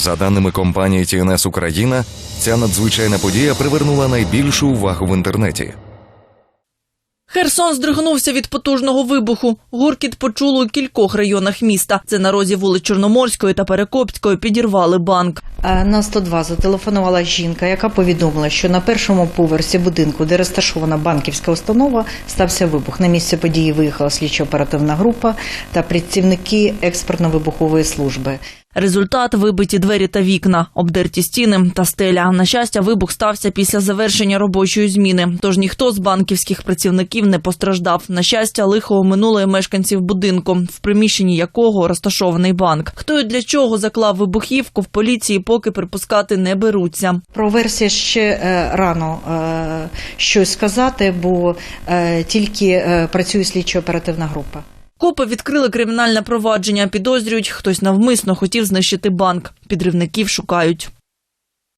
За даними компанії TNS Україна, ця надзвичайна подія привернула найбільшу увагу в інтернеті. Херсон здригнувся від потужного вибуху. Гуркіт почули у кількох районах міста. Це на розі вулиць Чорноморської та Перекопської підірвали банк. Е, На 102 зателефонувала жінка, яка повідомила, що на першому поверсі будинку, де розташована банківська установа, стався вибух. На місце події виїхала слідчо-оперативна група та працівники експертно-вибухової служби. Результат вибиті двері та вікна, обдерті стіни та стеля. На щастя, вибух стався після завершення робочої зміни. Тож ніхто з банківських працівників не постраждав. На щастя, лихо оминуло мешканців будинку, в приміщенні якого розташований банк. Хто і для чого заклав вибухівку в поліції, поки припускати не беруться. Про версії ще е, рано е, щось сказати, бо е, тільки працює слідчо-оперативна група. Копи відкрили кримінальне провадження. Підозрюють, хтось навмисно хотів знищити банк. Підривників шукають.